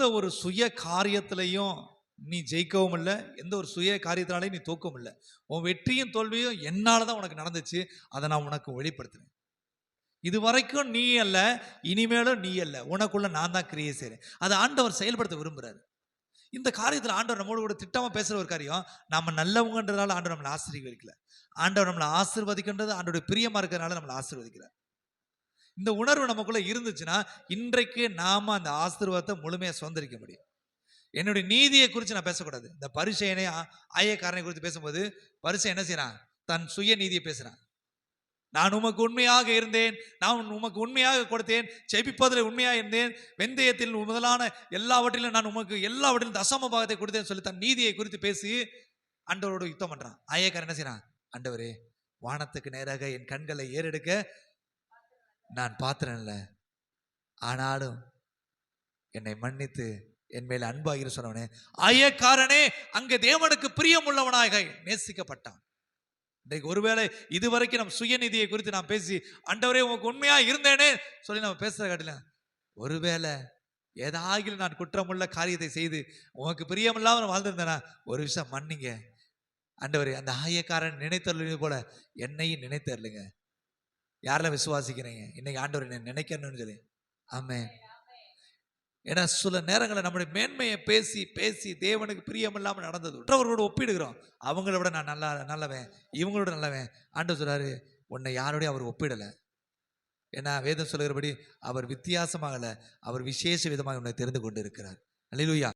எந்த ஒரு சுய காரியத்திலையும் நீ ஜெயிக்கவும் இல்லை எந்த ஒரு சுய காரியத்தினாலையும் நீ தோக்கவும் இல்லை. உன் வெற்றியும் தோல்வியும் என்னால் தான் உனக்கு நடந்துச்சு அதை நான் உனக்கு வெளிப்படுத்துறேன். இது வரைக்கும் நீ அல்ல இனிமேலும் நீ அல்ல. உனக்குள்ள நான் தான் கிரியை செய்கிறேன் அதை ஆண்டவர் செயல்படுத்த விரும்புகிறாரு இந்த காரியத்தில் ஆண்டவர் நம்மளோட கூட திட்டமாக பேசுகிற ஒரு காரியம் நம்ம நல்லவங்கன்றதுனால ஆண்டவர் நம்மளை ஆசீர்வதிக்கல. ஆண்டவர் நம்மளை ஆசீர்வதிக்கின்றது ஆண்டோட பிரியமாக இருக்கிறதுனால நம்மளை ஆசீர்வதிக்கிறார். இந்த உணர்வு நமக்குள்ள இருந்துச்சுன்னா இன்றைக்கு நாம அந்த ஆசீர்வாதத்தை முழுமையாக சுதந்திரிக்க முடியும். என்னுடைய நீதியை குறித்து நான் பேசக்கூடாது. இந்த பரிசையனை ஆயக்காரனை குறித்து பேசும்போது பரிசை என்ன செய்யறான் தன் சுய நீதியை பேசுறான். நான் உமக்கு உண்மையாக இருந்தேன். நான் உமக்கு உண்மையாக கொடுத்தேன். செபிப்பதில் உண்மையாக இருந்தேன். வெந்தயத்தில் முதலான எல்லாவற்றிலும் நான் உமக்கு எல்லாவற்றிலும் தசம பாகத்தை கொடுத்தேன்னு சொல்லி தன் நீதியை குறித்து பேசி ஆண்டவரோட யுத்தம் பண்றான். ஆயக்காரன் என்ன செய்யறான் ஆண்டவரே வானத்துக்கு நேராக என் கண்களை ஏறெடுக்க நான் பாத்திரன்ல. ஆனாலும் என்னை மன்னித்து என் மேல் அன்பாகிற சொன்னவனே ஆயக்காரனே அங்கே தேவனுக்கு பிரியமுள்ளவனாக நேசிக்கப்பட்டான். இன்றைக்கு ஒருவேளை இதுவரைக்கும் நம் சுயநிதியை குறித்து நான் பேசி அண்டவரே உனக்கு உண்மையா இருந்தேனே சொல்லி நம்ம பேசுற காட்டில ஒருவேளை ஏதாகிலும் நான் குற்றமுள்ள காரியத்தை செய்து உனக்கு பிரியமில்லாமல் வாழ்ந்திருந்தேனா ஒரு விஷயம் மன்னிங்க. அண்டவரே அந்த ஆயக்காரன் நினைத்தருளினது போல என்னையும் நினைத்தருளுங்க. யாரெல்லாம் விசுவாசிக்கிறீங்க? இன்னைக்கு ஆண்டவர் என்னை நினைக்கணும்னு சொல்லி. ஆமே ஏன்னா சில நேரங்களில் நம்முடைய மேன்மையை பேசி பேசி தேவனுக்கு பிரியமில்லாமல் நடந்தது. மற்றவர்களோட ஒப்பிடுகிறோம். அவங்கள விட நான் நல்லா நல்லவன். இவங்களோட நல்லவன். ஆண்டவர் சொல்கிறாரு உன்னை யாரோடையும் அவர் ஒப்பிடலை. ஏன்னா வேதம் சொல்லுகிறபடி அவர் வித்தியாசமாகல. அவர் விசேஷ விதமாக உன்னை தெரிந்து கொண்டு இருக்கிறார் அல்லேலூயா